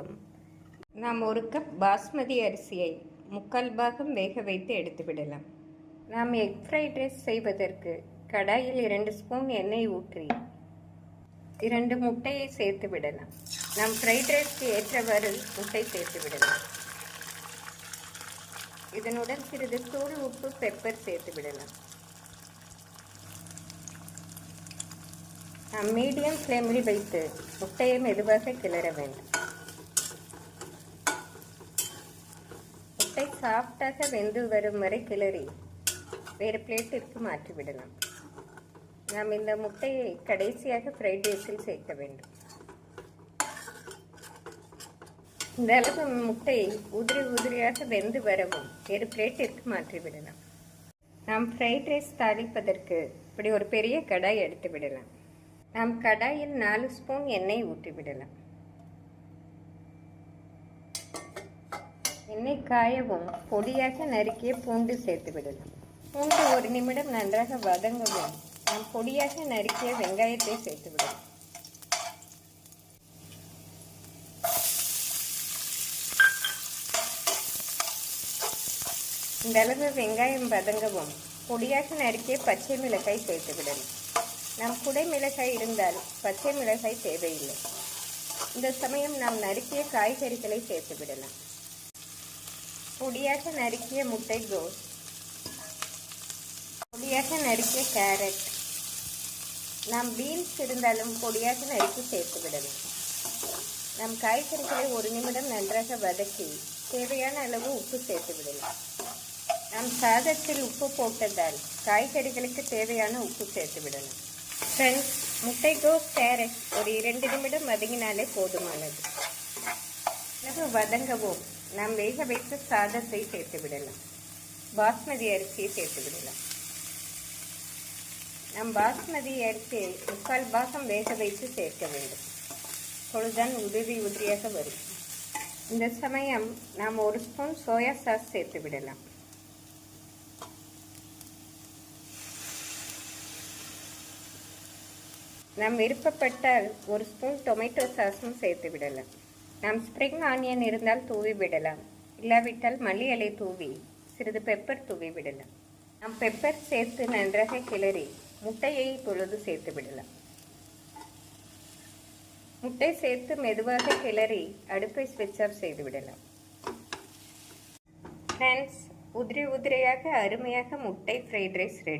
அனைவருக்கும் நாம் ஒரு கப் பாஸ்மதி அரிசியை முக்கால் பாகம் வேக வைத்து எடுத்துவிடலாம் நாம் எக் ஃப்ரைட் ரைஸ் செய்வதற்கு கடாயில் இரண்டு ஸ்பூன் எண்ணெய் ஊற்றி இரண்டு முட்டையை சேர்த்து விடலாம். நாம் ஃப்ரைட் ரைஸ்க்கு ஏற்றவாறு முட்டை சேர்த்து விடலாம். இதனுடன் சிறிது தூள் உப்பு பெப்பர் சேர்த்து விடலாம். நாம் மீடியம் ஃப்ளேமில் வைத்து முட்டையை மெதுவாக கிளற வேண்டும். முட்டை சாஃப்டாக வெந்து வரும் வரை கிளறி வேறு பிளேட்டிற்கு மாற்றிவிடலாம் நாம் இந்த முட்டையை கடைசியாக ஃப்ரைட் ரைஸில் சேர்க்க வேண்டும். இந்த அளவு முட்டையை உதிரி உதிரியாக வெந்து வரவும் வேறு பிளேட்டிற்கு மாற்றிவிடலாம் நாம் ஃப்ரைட் ரைஸ் தாளிப்பதற்கு இப்படி ஒரு பெரிய கடாய் எடுத்து விடலாம். நாம் கடாயில் நாலு ஸ்பூன் எண்ணெய் ஊற்றி விடலாம். எண்ணெய் காயவும் பொடியாக நறுக்கிய பூண்டு சேர்த்து விடலாம். பூண்டு ஒரு நிமிடம் நன்றாக வதங்கவும் நாம் பொடியாக நறுக்கிய வெங்காயத்தை சேர்த்து விடலாம். இந்த அளவு வெங்காயம் வதங்கவும் பொடியாக நறுக்கிய பச்சை மிளகாய் சேர்த்து விடலாம். நம் குடை மிளகாய் இருந்தால் பச்சை மிளகாய் தேவையில்லை. இந்த சமயம் நாம் நறுக்கிய காய்கறிகளை சேர்த்து விடலாம். பொடியாக நறுக்கிய முட்டை கோஸ் பொடியாக நறுக்கிய கேரட் நாம் பீன்ஸ் இருந்தாலும் பொடியாக நறுக்கி சேர்த்து விடலாம் நம் காய்கறிகளை ஒரு நிமிடம் நன்றாக வதக்கி தேவையான அளவு உப்பு சேர்த்து விடலாம் நம் சாதத்தில் உப்பு போட்டதால் காய்கறிகளுக்கு தேவையான உப்பு சேர்த்து விடலாம் ஃப்ரெண்ட்ஸ் முட்டைகோஸ் கேரட் ஒரு இரண்டு நிமிடம் வதங்கினாலே போதுமானது அளவு வதங்கவும் நாம் வேக வைத்த சாதத்தை சேர்த்து விடலாம். பாஸ்மதி அரிசியை சேர்த்து விடலாம். நம் பாஸ்மதி அரிசியை முக்கால் பாகம் வேக வைத்து சேர்க்க வேண்டும். பொழுதுதான் உதிரி உதிரியாக வரும். இந்த சமயம் நாம் ஒரு ஸ்பூன் சோயா சாஸ் சேர்த்து விடலாம். நாம் விருப்பப்பட்டால் ஒரு ஸ்பூன் டொமேட்டோ சாஸும் சேர்த்து விடலாம். நாம் ஸ்ப்ரிங் ஆனியன் இருந்தால் தூவி விடலாம். இல்லாவிட்டால் மல்லி இலை தூவி சிறிது பெப்பர் தூவி விடலாம். நாம் பெப்பர் சேர்த்து நன்றாக கிளறி முட்டையை இப்பொழுது சேர்த்து விடலாம். முட்டை சேர்த்து மெதுவாக கிளறி அடுப்பை ஸ்விட்ச் ஆஃப் செய்து விடலாம். ஃப்ரெண்ட்ஸ் உதிரி உதிரியாக அருமையாக முட்டை ஃப்ரைட் ரைஸ் ரெடி